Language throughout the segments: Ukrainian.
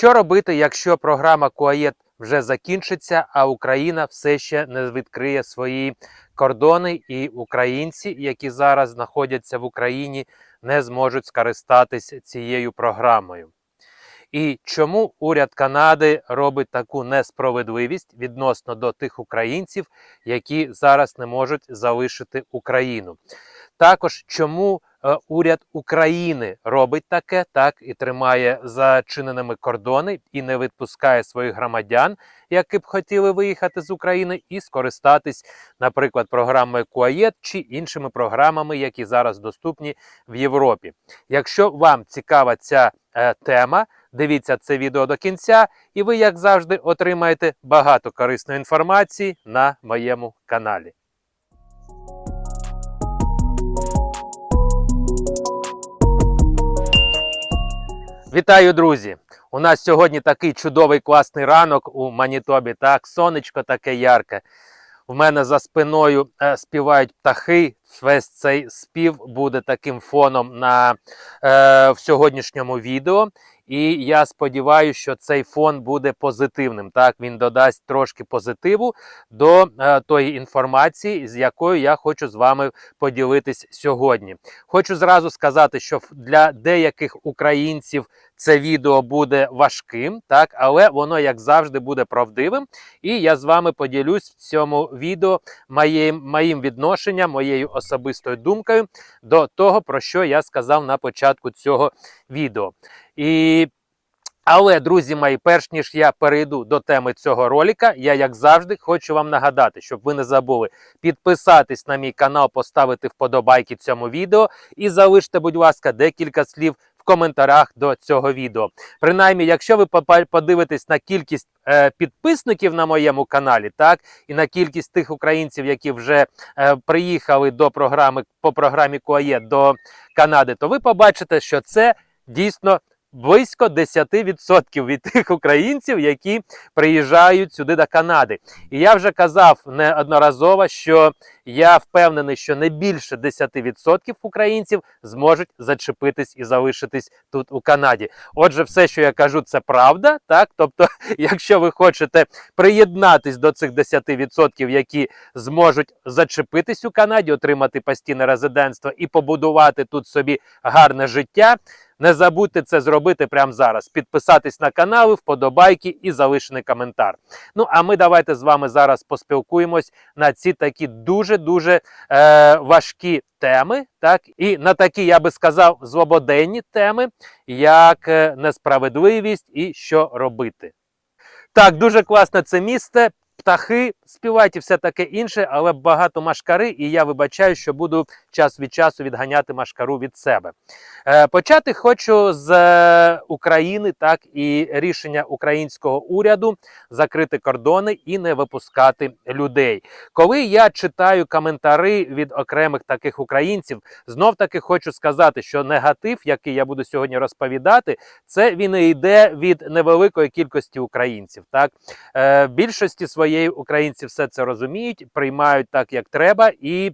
Що робити, якщо програма Куаєт вже закінчиться, а Україна все ще не відкриє свої кордони, і українці, які зараз знаходяться в Україні, не зможуть скористатися цією програмою? І чому уряд Канади робить таку несправедливість відносно до тих українців, які зараз не можуть залишити Україну? Також чому уряд України робить таке, так і тримає зачиненими кордони і не відпускає своїх громадян, які б хотіли виїхати з України, і скористатись, наприклад, програмою Куаєт чи іншими програмами, які зараз доступні в Європі. Якщо вам цікава ця е, тема, дивіться це відео до кінця, і ви, як завжди, отримаєте багато корисної інформації на моєму каналі. Вітаю, друзі! У нас сьогодні такий чудовий класний ранок у Манітобі. Так, сонечко таке ярке. У мене за спиною е, співають птахи. Весь цей спів буде таким фоном на е, в сьогоднішньому відео. І я сподіваюся, що цей фон буде позитивним. Так, він додасть трошки позитиву до е, тої інформації, з якою я хочу з вами поділитись сьогодні. Хочу зразу сказати, що для деяких українців це відео буде важким, так, але воно, як завжди, буде правдивим. І я з вами поділюсь в цьому відео моїм, моїм відношенням, моєю особистою думкою до того, про що я сказав на початку цього відео. І але, друзі мої, перш ніж я перейду до теми цього ролика, я, як завжди, хочу вам нагадати, щоб ви не забули підписатись на мій канал, поставити вподобайки цьому відео і залиште, будь ласка, декілька слів в коментарях до цього відео. Принаймні, якщо ви подивитесь на кількість е, підписників на моєму каналі, так і на кількість тих українців, які вже е, приїхали до програми по програмі Куає до Канади, то ви побачите, що це дійсно близько 10% від тих українців, які приїжджають сюди до Канади. І я вже казав неодноразово, що я впевнений, що не більше 10% українців зможуть зачепитись і залишитись тут у Канаді. Отже, все, що я кажу, це правда. Так, тобто, якщо ви хочете приєднатись до цих 10%, які зможуть зачепитись у Канаді, отримати постійне резидентство і побудувати тут собі гарне життя. Не забудьте це зробити прямо зараз. Підписатись на канали, вподобайки і залишений коментар. Ну а ми давайте з вами зараз поспілкуємось на ці такі дуже-дуже е, важкі теми, так і на такі, я би сказав, злободенні теми, як е, несправедливість і що робити. Так, дуже класне це місце. Птахи співають і все таке інше, але багато машкари, і я вибачаю, що буду час від часу відганяти машкару від себе. Е, почати хочу з е, України, так і рішення українського уряду закрити кордони і не випускати людей. Коли я читаю коментари від окремих таких українців, знов таки хочу сказати, що негатив, який я буду сьогодні розповідати, це він і йде від невеликої кількості українців. Так е, більшості своєї українці все це розуміють, приймають так, як треба, і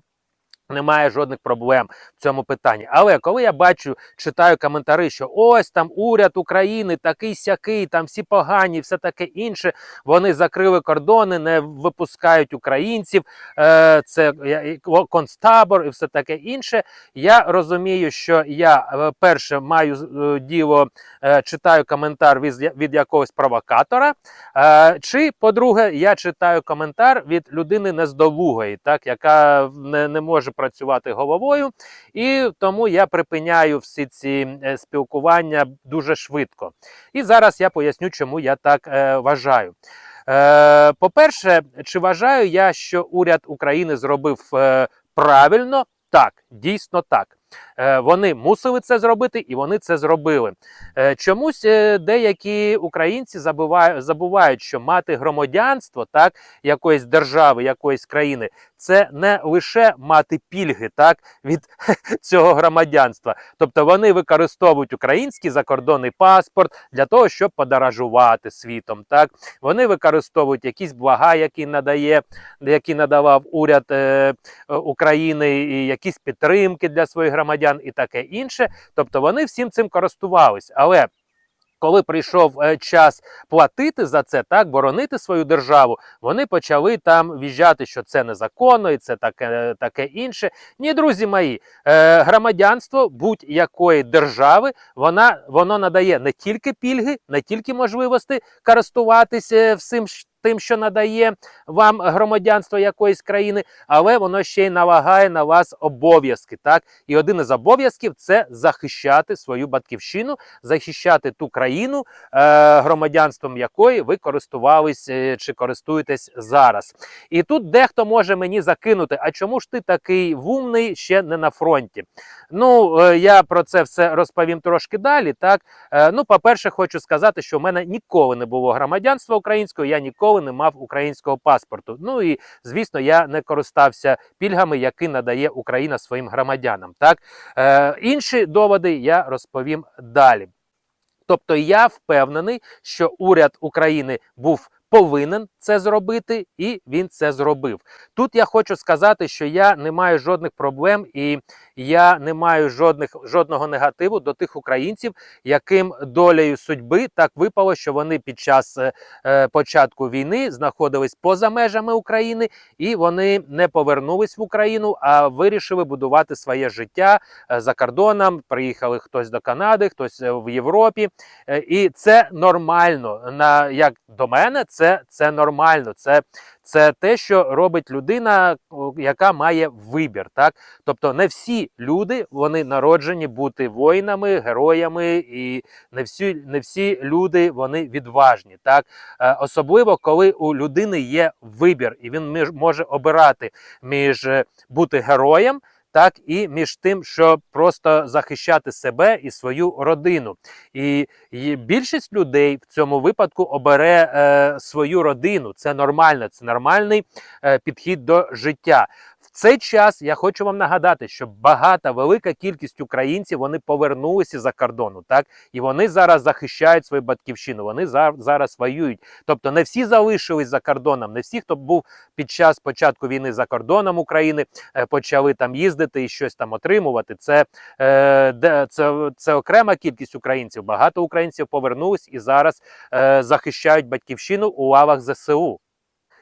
немає жодних проблем в цьому питанні. Але коли я бачу, читаю коментарі, що ось там уряд України такий сякий, там всі погані, все таке інше. Вони закрили кордони, не випускають українців. Е, це концтабор і все таке інше. Я розумію, що я е, перше маю е, діло, читаю коментар від, якогось провокатора. Чи, по-друге, я читаю коментар від людини нездолугої, так, яка не, не може працювати головою, і тому я припиняю всі ці е, спілкування дуже швидко. І зараз я поясню, чому я так е, вважаю. Е, по-перше, чи вважаю я, що уряд України зробив е, правильно? Так, дійсно так. Е, вони мусили це зробити, і вони це зробили. Е, чомусь е, деякі українці забувають, що мати громадянство так, якоїсь держави, якоїсь країни, це не лише мати пільги так, від цього громадянства. Тобто вони використовують український закордонний паспорт для того, щоб подорожувати світом. Так? Вони використовують якісь блага, які надає, які надавав уряд е, України, і якісь підтримки для своїх громадян і таке інше. Тобто вони всім цим користувались. Але Коли прийшов е, час платити за це, так боронити свою державу, вони почали там віжджати, що це незаконно і це таке, таке інше. Ні, друзі мої, е, громадянство будь-якої держави вона воно надає не тільки пільги, не тільки можливості користуватися всім щ- тим, що надає вам громадянство якоїсь країни, але воно ще й налагає на вас обов'язки. Так, і один із обов'язків це захищати свою батьківщину, захищати ту країну, е, громадянством якої ви користувались е, чи користуєтесь зараз. І тут дехто може мені закинути: а чому ж ти такий вумний ще не на фронті? Ну, е, я про це все розповім трошки далі. Так, ну, по-перше, хочу сказати, що в мене ніколи не було громадянства українського, я ніколи не мав українського паспорту. Ну і звісно, я не користався пільгами, які надає Україна своїм громадянам. Так, е, інші доводи я розповім далі. Тобто я впевнений, що уряд України був повинен це зробити, і він це зробив. Тут я хочу сказати, що я не маю жодних проблем і я не маю жодних жодного негативу до тих українців, яким долею судьби так випало, що вони під час е, е, початку війни знаходились поза межами України, і вони не повернулись в Україну, а вирішили будувати своє життя е, за кордоном. Приїхали хтось до Канади, хтось е, в Європі. Е, І це нормально. На як до мене, це, це нормально. Це, це те, що робить людина, яка має вибір. Так, тобто, не всі люди вони народжені бути воїнами, героями, і не всі, не всі люди вони відважні. Так, Е, особливо коли у людини є вибір, і він може обирати між е, бути героєм. Так і між тим, щоб просто захищати себе і свою родину, і більшість людей в цьому випадку обере е, свою родину. Це нормально, це нормальний е, підхід до життя. Цей час я хочу вам нагадати, що багата велика кількість українців вони повернулися за кордону, так і вони зараз захищають свою батьківщину. Вони за, зараз воюють. Тобто не всі залишились за кордоном, не всі, хто був під час початку війни за кордоном України, е, почали там їздити і щось там отримувати. Це, е, де, це, це окрема кількість українців. Багато українців повернулись і зараз е, захищають батьківщину у лавах ЗСУ.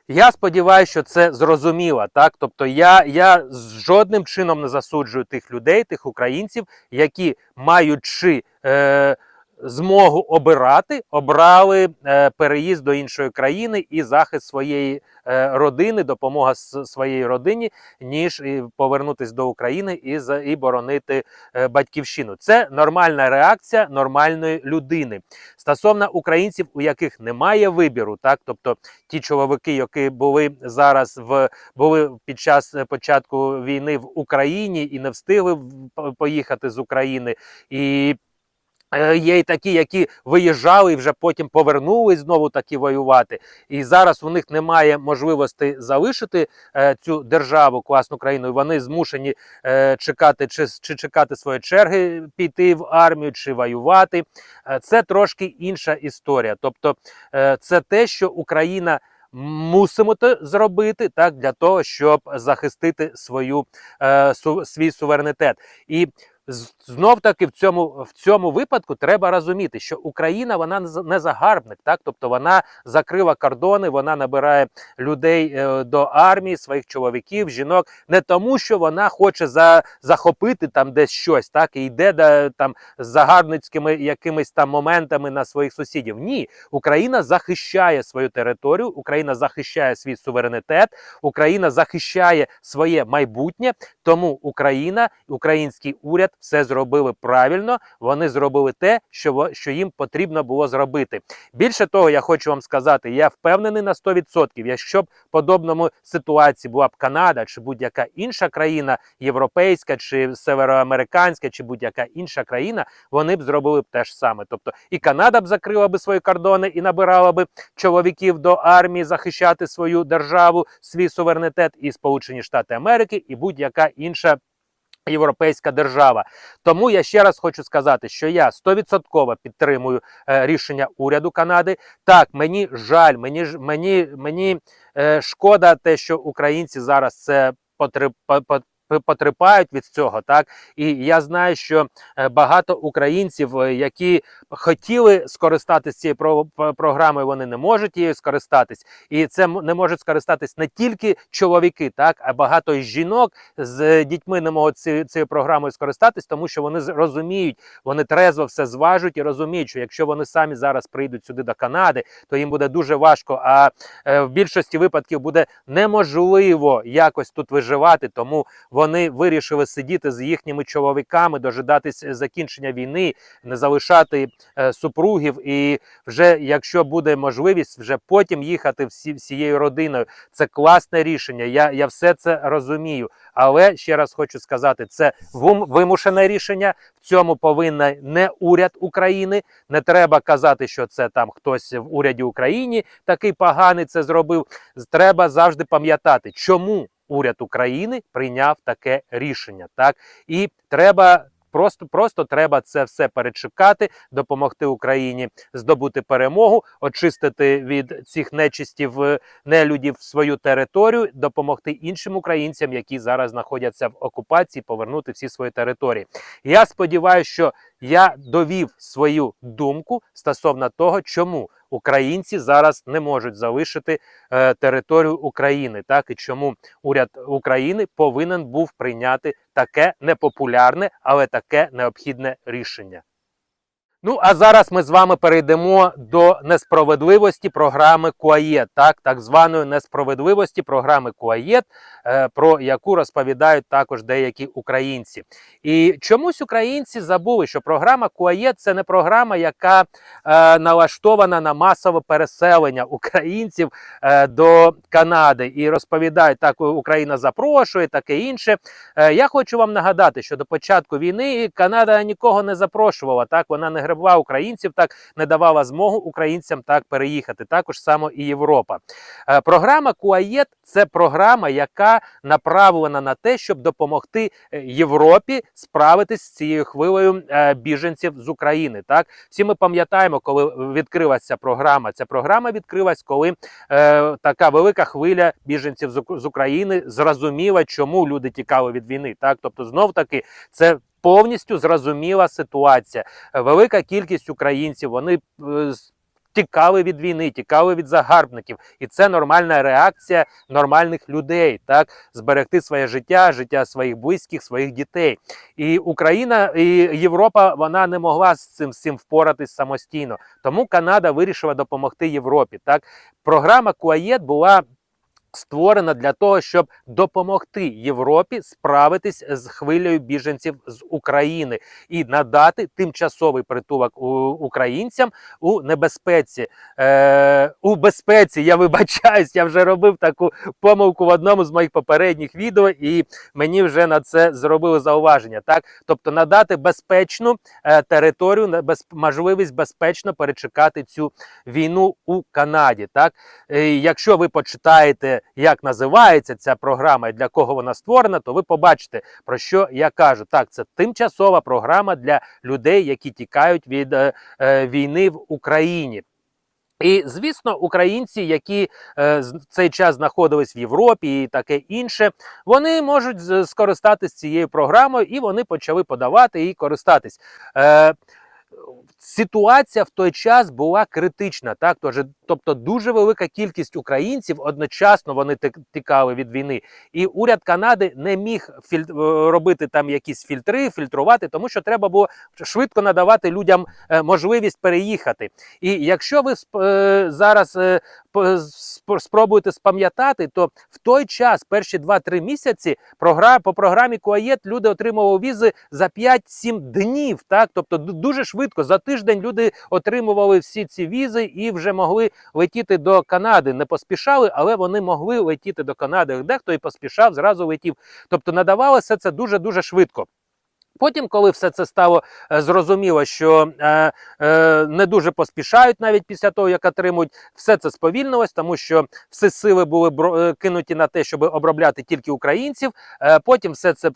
Я сподіваюся, що це зрозуміло. Так, тобто я, я жодним чином не засуджую тих людей, тих українців, які маючи е, змогу обирати, обрали е, переїзд до іншої країни і захист своєї е, родини, допомога своїй родині, ніж повернутися до України і, і боронити е, батьківщину. Це нормальна реакція нормальної людини. Стосовно українців, у яких немає вибіру, так тобто ті чоловіки, які були зараз в були під час початку війни в Україні і не встигли поїхати з України, і є й такі, які виїжджали і вже потім повернулись знову таки воювати. І зараз у них немає можливості залишити е, цю державу, класну країну. і Вони змушені е, чекати, чи, чи чекати своєї черги піти в армію, чи воювати. Е, це трошки інша історія. Тобто, е, це те, що Україна. Мусимо це зробити так для того, щоб захистити свою е, су, свій суверенітет. І знов таки в цьому в цьому випадку треба розуміти, що Україна вона не за- не загарбник, так тобто вона закрила кордони, вона набирає людей е, до армії, своїх чоловіків, жінок, не тому, що вона хоче за, захопити там десь щось, так і йде да, там з загарбницькими якимись там моментами на своїх сусідів. Ні, Україна захищає свою територію, Україна захищає свій суверенітет, Україна захищає своє майбутнє. Тому Україна, український уряд все зробили правильно. Вони зробили те, що що їм потрібно було зробити. Більше того, я хочу вам сказати, я впевнений на 100%, якщо б подобному ситуації була б Канада чи будь-яка інша країна, європейська чи североамериканська, чи будь-яка інша країна, вони б зробили б те ж саме. Тобто і Канада б закрила б свої кордони і набирала б чоловіків до армії захищати свою державу, свій суверенітет, і Сполучені Штати Америки, і будь-яка інша. Європейська держава, тому я ще раз хочу сказати, що я стовідсотково підтримую е, рішення уряду Канади. Так, мені жаль, мені мені, мені е, шкода те, що українці зараз це потреб, потерпають від цього. Так і я знаю, що е, багато українців, е, які хотіли скористатися цією про- про- програмою, вони не можуть її скористатись, і це не можуть скористатись не тільки чоловіки, так а багато жінок з дітьми не можуть ці- цією програмою скористатись, тому що вони розуміють, вони трезво все зважують і розуміють, що якщо вони самі зараз прийдуть сюди до Канади, то їм буде дуже важко. А е, в більшості випадків буде неможливо якось тут виживати, тому вони вирішили сидіти з їхніми чоловіками, дожидатись закінчення війни, не залишати е, супругів. І вже якщо буде можливість, вже потім їхати всі всією родиною. Це класне рішення. Я, я все це розумію. Але ще раз хочу сказати, це вимушене рішення. В цьому повинна не уряд України. Не треба казати, що це там хтось в уряді України такий поганий це зробив. Треба завжди пам'ятати, чому уряд України прийняв таке рішення. Так і треба. Просто просто треба це все перечекати, допомогти Україні здобути перемогу, очистити від цих нечистів е, нелюдів свою територію, допомогти іншим українцям, які зараз знаходяться в окупації, повернути всі свої території. Я сподіваюся, що я довів свою думку стосовно того, чому українці зараз не можуть залишити е, територію України, так і чому уряд України повинен був прийняти таке непопулярне, але таке необхідне рішення. Ну а зараз ми з вами перейдемо до несправедливості програми Куаєт, так, так званої несправедливості програми Куаєт, е, про яку розповідають також деякі українці. І чомусь українці забули, що програма Куаєт це не програма, яка е, налаштована на масове переселення українців е, до Канади. І розповідають, так Україна запрошує, таке інше. Е, я хочу вам нагадати, що до початку війни Канада нікого не запрошувала. Так вона не гребла українців, так не давала змогу українцям так переїхати. Також само і Європа. Е, програма Куаєт це програма, яка направлена на те, щоб допомогти е, Європі справитись з цією хвилею е, біженців з України. Так всі ми пам'ятаємо, коли відкрилася програма. Ця програма відкрилась, коли е, така велика хвиля біженців з України зрозуміла, чому люди тікали від війни. Так, тобто, знов таки, це повністю зрозуміла ситуація. Велика кількість українців вони. е, Тікали від війни, тікали від загарбників, і це нормальна реакція нормальних людей, так зберегти своє життя, життя своїх близьких, своїх дітей. І Україна і Європа вона не могла з цим з впоратись самостійно. Тому Канада вирішила допомогти Європі. Так, програма Куаєт була. Створена для того, щоб допомогти Європі справитись з хвилею біженців з України і надати тимчасовий притулок українцям у небезпеці. Е, у безпеці я вибачаюсь, я вже робив таку помилку в одному з моїх попередніх відео, і мені вже на це зробили зауваження. Так, тобто надати безпечну е, територію, без, можливість безпечно перечекати цю війну у Канаді. Так, Е, якщо ви почитаєте, як називається ця програма і для кого вона створена, то ви побачите, про що я кажу. Так, це тимчасова програма для людей, які тікають від е, е, війни в Україні. І звісно, українці, які е, в цей час знаходились в Європі і таке інше, вони можуть скористатись цією програмою, і вони почали подавати і користатись. Е, Ситуація в той час була критична, так тож, тобто дуже велика кількість українців одночасно вони тікали від війни, і уряд Канади не міг філь... е, робити там якісь фільтри, фільтрувати, тому що треба було швидко надавати людям е, можливість переїхати. І якщо ви е, зараз спробуєте спам'ятати, то в той час, перші 2-3 місяці, по програмі Куаєт люди отримували візи за 5-7 днів. Так, тобто дуже швидко за тиждень люди отримували всі ці візи і вже могли летіти до Канади. Не поспішали, але вони могли летіти до Канади. Дехто і поспішав, зразу летів. Тобто надавалося це дуже дуже швидко. Потім, коли все це стало е, зрозуміло, що е, е, не дуже поспішають навіть після того, як отримують, все це сповільнилось, тому що всі сили були бро- е, кинуті на те, щоб обробляти тільки українців. Е, потім все це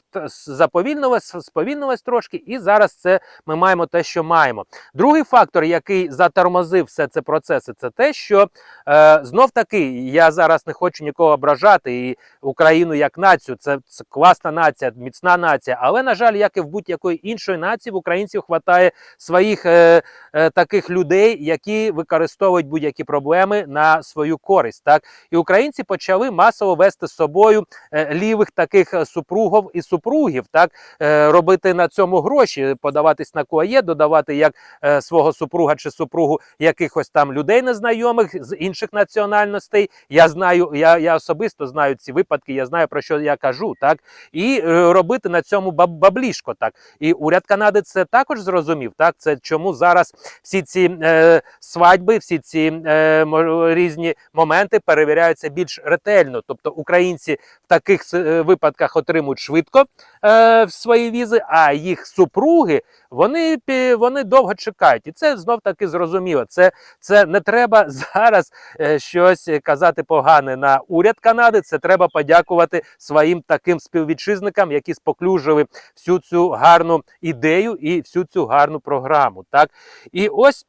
заповільнилось, сповільнилось трошки, і зараз це ми маємо те, що маємо. Другий фактор, який затормозив все це процеси, це те, що е, знов таки я зараз не хочу нікого ображати і Україну як націю. Це, це класна нація, міцна нація. Але на жаль, як і в будь-якої іншої нації, в українців вистачає своїх е, е, таких людей, які використовують будь-які проблеми на свою користь. Так і українці почали масово вести з собою е, лівих таких е, супругів і супругів, так е, робити на цьому гроші, подаватись на куає, додавати як е, свого супруга чи супругу якихось там людей незнайомих з інших національностей. Я знаю, я, я особисто знаю ці випадки, я знаю про що я кажу, так і е, робити на цьому баб- баблішко. Так і уряд Канади це також зрозумів. Так, це чому зараз всі ці е, свадьби, всі ці е, різні моменти перевіряються більш ретельно. Тобто українці в таких е, випадках отримують швидко е, свої візи, а їх супруги вони, вони довго чекають. І це знов таки зрозуміло. Це, це не треба зараз е, щось казати погане на уряд Канади. Це треба подякувати своїм таким співвітчизникам, які споклюжили всю цю гарну ідею і всю цю гарну програму. Так і ось.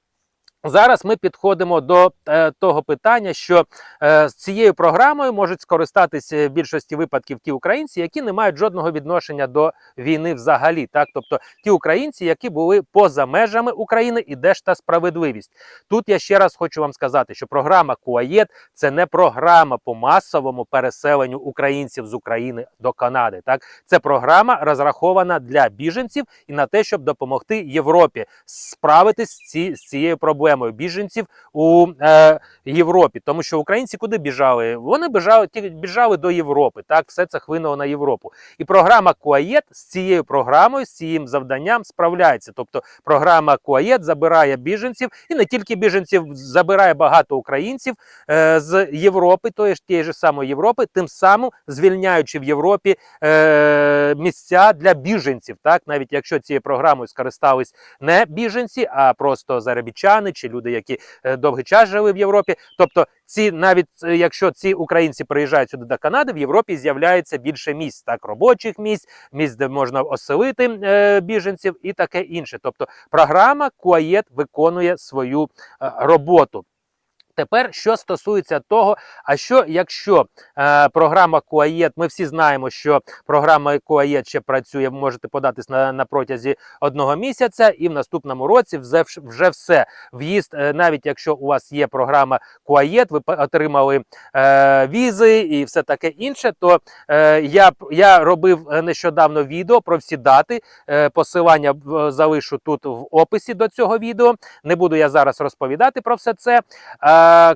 Зараз ми підходимо до е, того питання, що е, з цією програмою можуть скористатися в більшості випадків ті українці, які не мають жодного відношення до війни взагалі. Так, тобто ті українці, які були поза межами України, і де ж та справедливість. Тут я ще раз хочу вам сказати, що програма КУАЄД це не програма по масовому переселенню українців з України до Канади. Так, це програма розрахована для біженців і на те, щоб допомогти Європі справитись з, ці, з цією проблемою біженців у е, Європі, тому що українці куди біжали? Вони біжали біжали до Європи. Так, все це хвинуло на Європу. І програма КУАЄД з цією програмою, з цим завданням справляється. Тобто, програма КУАЄД забирає біженців і не тільки біженців, забирає багато українців е, з Європи, тої ж тієї ж самої Європи, тим самим звільняючи в Європі е, місця для біженців. Так, навіть якщо цією програмою скористались не біженці, а просто заробітчани чи люди, які е, довгий час жили в Європі. Тобто, ці навіть е, якщо ці українці приїжджають сюди до Канади, в Європі з'являється більше місць, так робочих місць, місць, де можна оселити е, біженців, і таке інше. Тобто, програма Куаєт виконує свою е, роботу. Тепер, що стосується того, а що якщо е, програма КУАЄД, ми всі знаємо, що програма КУАЄД ще працює, ви можете податись на, на протязі одного місяця, і в наступному році вже, вже все. В'їзд, е, навіть якщо у вас є програма КУАЄД, ви отримали е, візи і все таке інше, то е, я, я робив е, нещодавно відео про всі дати. Е, посилання залишу тут в описі до цього відео. Не буду я зараз розповідати про все це. Е,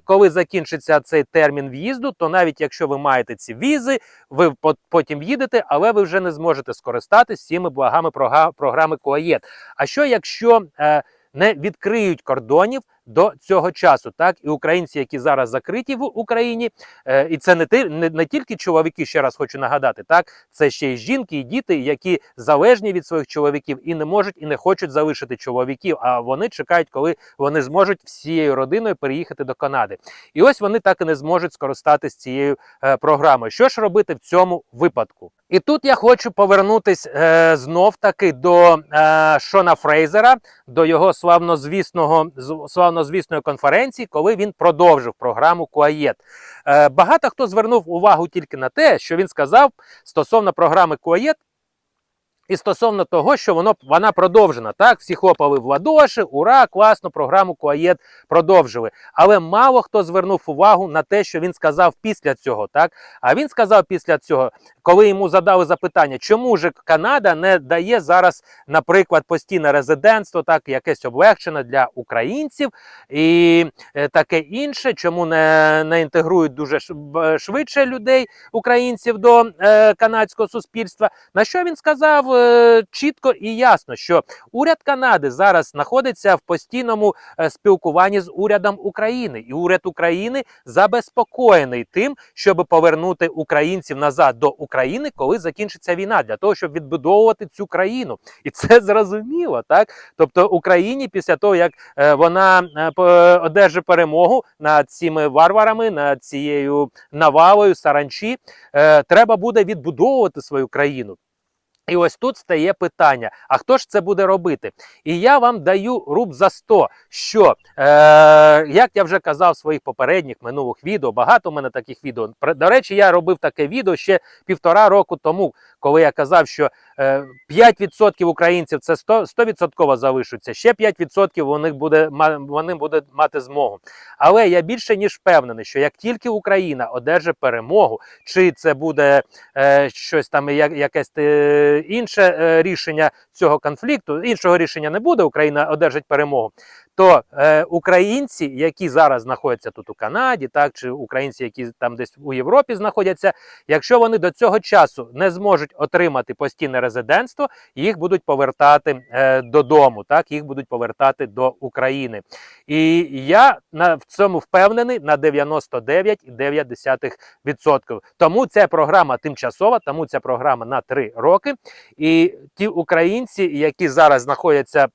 коли закінчиться цей термін в'їзду, то навіть якщо ви маєте ці візи, ви по- потім їдете, але ви вже не зможете скористатися цими благами програми КОАЄД. А що якщо е, не відкриють кордонів до цього часу? Так і українці, які зараз закриті в Україні, е, і це не, ти, не, не тільки чоловіки, ще раз хочу нагадати, так це ще й жінки і діти, які залежні від своїх чоловіків і не можуть і не хочуть залишити чоловіків. А вони чекають, коли вони зможуть всією родиною переїхати до Канади. І ось вони так і не зможуть скористатися цією е, програмою. Що ж робити в цьому випадку? І тут я хочу повернутись е, знов таки до е, Шона Фрейзера, до його славнозвісного з- славнозвісної конференції, коли він продовжив програму КУАЄД. Е, багато хто звернув увагу тільки на те, що він сказав стосовно програми КУАЄД, і стосовно того, що воно вона продовжена. Так, всі хлопали в ладоші, ура, класно, програму КУАЄД продовжили. Але мало хто звернув увагу на те, що він сказав після цього. Так, а він сказав після цього, коли йому задали запитання, чому ж Канада не дає зараз, наприклад, постійне резидентство, так якесь облегчене для українців і е, таке інше, чому не, не інтегрують дуже швидше людей, українців до е, канадського суспільства. На що він сказав чітко і ясно, що уряд Канади зараз знаходиться в постійному е, спілкуванні з урядом України, і уряд України забезпокоєний тим, щоб повернути українців назад до України, коли закінчиться війна, для того, щоб відбудовувати цю країну, і це зрозуміло, так? Тобто Україні після того, як е, вона е, одержить перемогу над цими варварами, над цією навалою саранчі, е, треба буде відбудовувати свою країну. І ось тут стає питання: а хто ж це буде робити? І я вам даю руб за 100, що е, як я вже казав в своїх попередніх минулих відео, багато в мене таких відео. До речі, я робив таке відео ще півтора року тому, коли я казав, що е, 5% українців це 100%, 100% залишаться, ще 5% вони буде вони будуть мати змогу. Але я більше ніж впевнений, що як тільки Україна одержить перемогу, чи це буде е, щось там, як, якесь е, інше е, рішення цього конфлікту, іншого рішення не буде, Україна одержить перемогу. То е, українці, які зараз знаходяться тут у Канаді, так чи українці, які там десь у Європі знаходяться, якщо вони до цього часу не зможуть отримати постійне резидентство, їх будуть повертати е, додому, так їх будуть повертати до України. І я на в цьому впевнений на 99,9%. Тому ця програма тимчасова, тому ця програма на 3 роки. І ті українці, які зараз знаходяться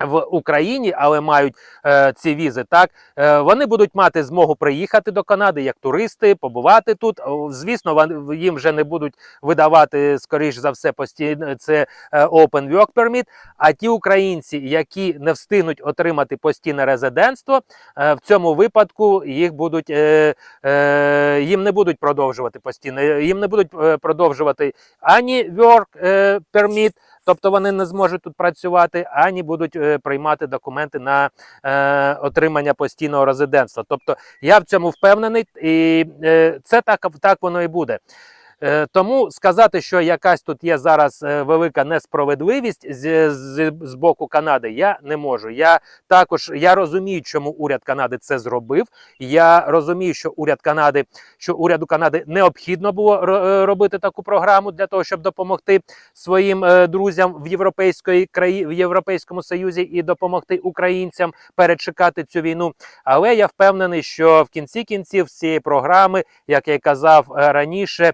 в Україні, але мають е, ці візи, так е, вони будуть мати змогу приїхати до Канади як туристи, побувати тут. Звісно, вон- їм вже не будуть видавати скоріш за все постійно це е, Open Work Permit, А ті українці, які не встигнуть отримати постійне резидентство, е, в цьому випадку їх будуть е, е, їм не будуть продовжувати постійно, їм не будуть е, продовжувати ані Work е, Permit, Тобто вони не зможуть тут працювати, ані будуть е, приймати документи на е, отримання постійного резидентства. Тобто я в цьому впевнений, і е, це так, так воно і буде. Е, Тому сказати, що якась тут є зараз е, велика несправедливість з, з, з боку Канади, я не можу. Я також я розумію, чому уряд Канади це зробив. Я розумію, що уряд Канади, що уряду Канади необхідно було е, робити таку програму для того, щоб допомогти своїм друзям в європейської краї в Європейському Союзі і допомогти українцям перечекати цю війну. Але я впевнений, що в кінці кінців цієї програми, як я казав раніше,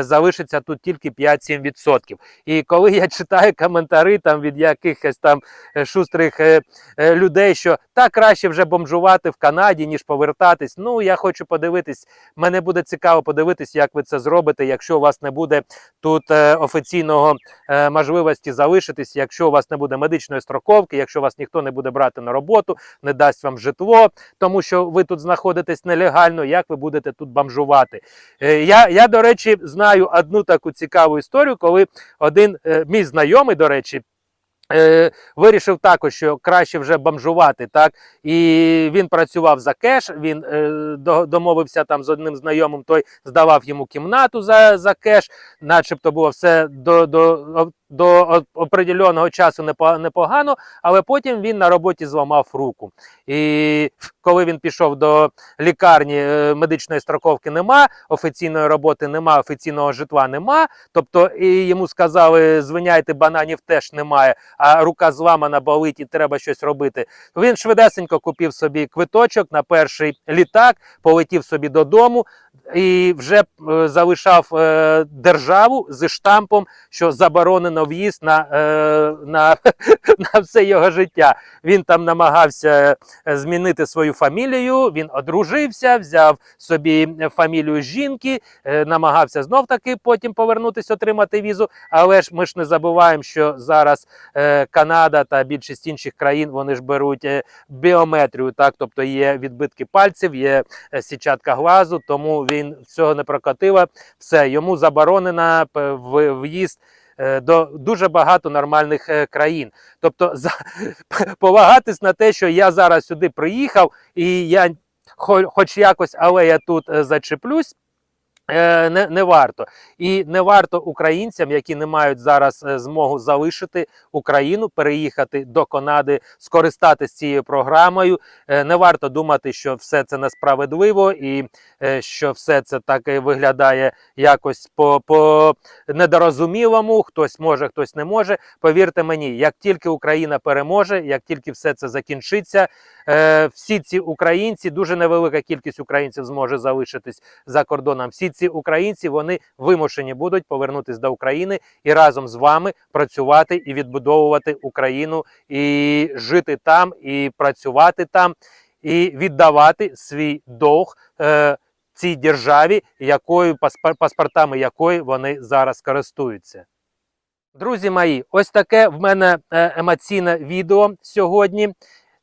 залишиться тут тільки 5-7%. І коли я читаю коментарі там від якихось там е, шустрих е, е, людей, що так краще вже бомжувати в Канаді, ніж повертатись. Ну я хочу подивитись. Мене буде цікаво подивитись, як ви це зробите, якщо у вас не буде тут е, офіційного е, можливості залишитись, якщо у вас не буде медичної строковки, якщо вас ніхто не буде брати на роботу, не дасть вам житло, тому що ви тут знаходитесь нелегально, як ви будете тут бомжувати. Е, Я, я, до речі, знаю одну таку цікаву історію, коли один е, мій знайомий, до речі, е, вирішив також, що краще вже бомжувати, так і він працював за кеш. Він е, домовився там з одним знайомим, той здавав йому кімнату за, за кеш, начебто було все до, до, до определеного часу непогано, але потім він на роботі зламав руку. І коли він пішов до лікарні, е, медичної страховки нема, офіційної роботи нема, офіційного житла нема. Тобто і йому сказали, звиняйте, бананів теж немає, а рука зламана, болить і треба щось робити. Він швидесенько купив собі квиточок на перший літак, полетів собі додому і вже е, залишав е, державу зі штампом, що заборонено в'їзд на, е, на, на все його життя. Він там намагався е, змінити свою фамілію. Він одружився, взяв собі фамілію жінки, е, намагався знов таки потім повернутися, отримати візу. Але ж ми ж не забуваємо, що зараз е, Канада та більшість інших країн вони ж беруть е, біометрію. Так, тобто є відбитки пальців, є е, січатка глазу, тому він цього не прокатило. Все йому заборонено в'їзд. е, До дуже багато нормальних е, країн, тобто за полагатись на те, що я зараз сюди приїхав, і я хо- хоч якось, але я тут е, зачеплюсь. Е, Не, не варто. І не варто українцям, які не мають зараз е, змогу залишити Україну, переїхати до Канади, скористатися цією програмою. Е, Не варто думати, що все це несправедливо і що все це так і виглядає якось по, по недорозумілому. Хтось може, хтось не може. Повірте мені, як тільки Україна переможе, як тільки все це закінчиться, всі ці українці, дуже невелика кількість українців зможе залишитись за кордоном. Всі ці українці вони вимушені будуть повернутися до України і разом з вами працювати і відбудовувати Україну, і жити там, і працювати там, і віддавати свій долг. Е, Цій державі, якою паспор- паспортами якої вони зараз користуються. Друзі мої, ось таке в мене е, емоційне відео сьогодні.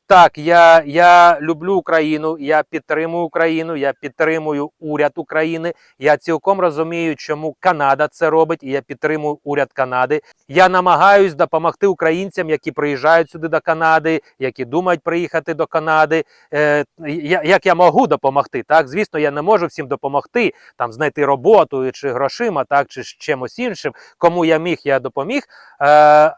Так, я, я люблю Україну, я підтримую Україну, я підтримую уряд України. Я цілком розумію, чому Канада це робить, і я підтримую уряд Канади. Я намагаюсь допомогти українцям, які приїжджають сюди до Канади, які думають приїхати до Канади. Е, я, як я можу допомогти? Так, звісно, я не можу всім допомогти, там знайти роботу чи грошима, так чи чимось іншим. Кому я міг, я допоміг. Е,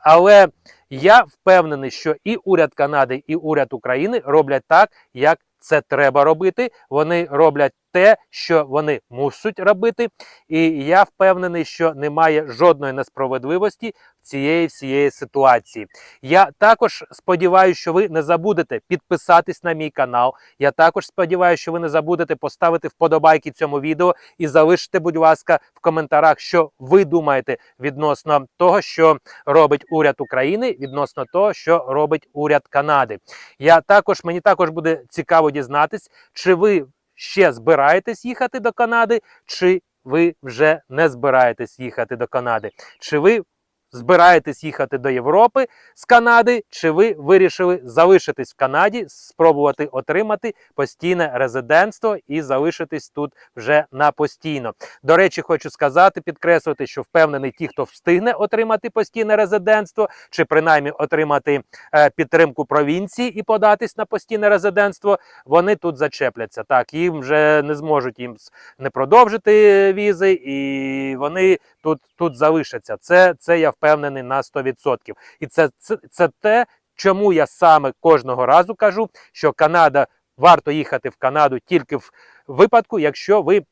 але я впевнений, що і уряд Канади, і уряд України роблять так, як це треба робити. Вони роблять те, що вони мусять робити. І я впевнений, що немає жодної несправедливості в цієї всієї ситуації. Я також сподіваюся, що ви не забудете підписатись на мій канал. Я також сподіваюся, що ви не забудете поставити вподобайки цьому відео і залишите, будь ласка, в коментарях, що ви думаєте відносно того, що робить уряд України, відносно того, що робить уряд Канади. Я також мені також буде цікаво дізнатись, чи ви ще збираєтесь їхати до Канади, чи ви вже не збираєтесь їхати до Канади, чи ви збираєтесь їхати до Європи з Канади, чи ви вирішили залишитись в Канаді, спробувати отримати постійне резидентство і залишитись тут вже на постійно. До речі, хочу сказати, підкреслити, що впевнений, ті, хто встигне отримати постійне резидентство, чи принаймні отримати е, підтримку провінції і податись на постійне резидентство, вони тут зачепляться. Так, їм вже не зможуть їм не продовжити візи, і вони тут, тут залишаться. Це, це я впевнений на 100%. І це, це, це те, чому я саме кожного разу кажу, що Канада варто їхати в Канаду тільки в випадку, якщо ви.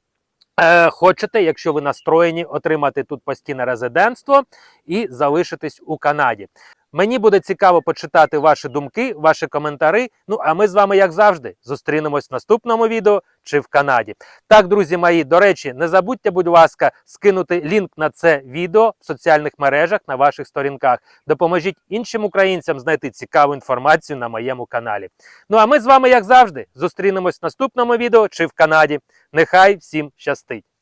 е, Хочете, якщо ви настроєні отримати тут постійне резидентство і залишитись у Канаді. Мені буде цікаво почитати ваші думки, ваші коментари. Ну а ми з вами, як завжди, зустрінемось в наступному відео чи в Канаді. Так, друзі мої, до речі, не забудьте, будь ласка, скинути лінк на це відео в соціальних мережах на ваших сторінках. Допоможіть іншим українцям знайти цікаву інформацію на моєму каналі. Ну а ми з вами, як завжди, зустрінемось в наступному відео чи в Канаді. Нехай всім щастить!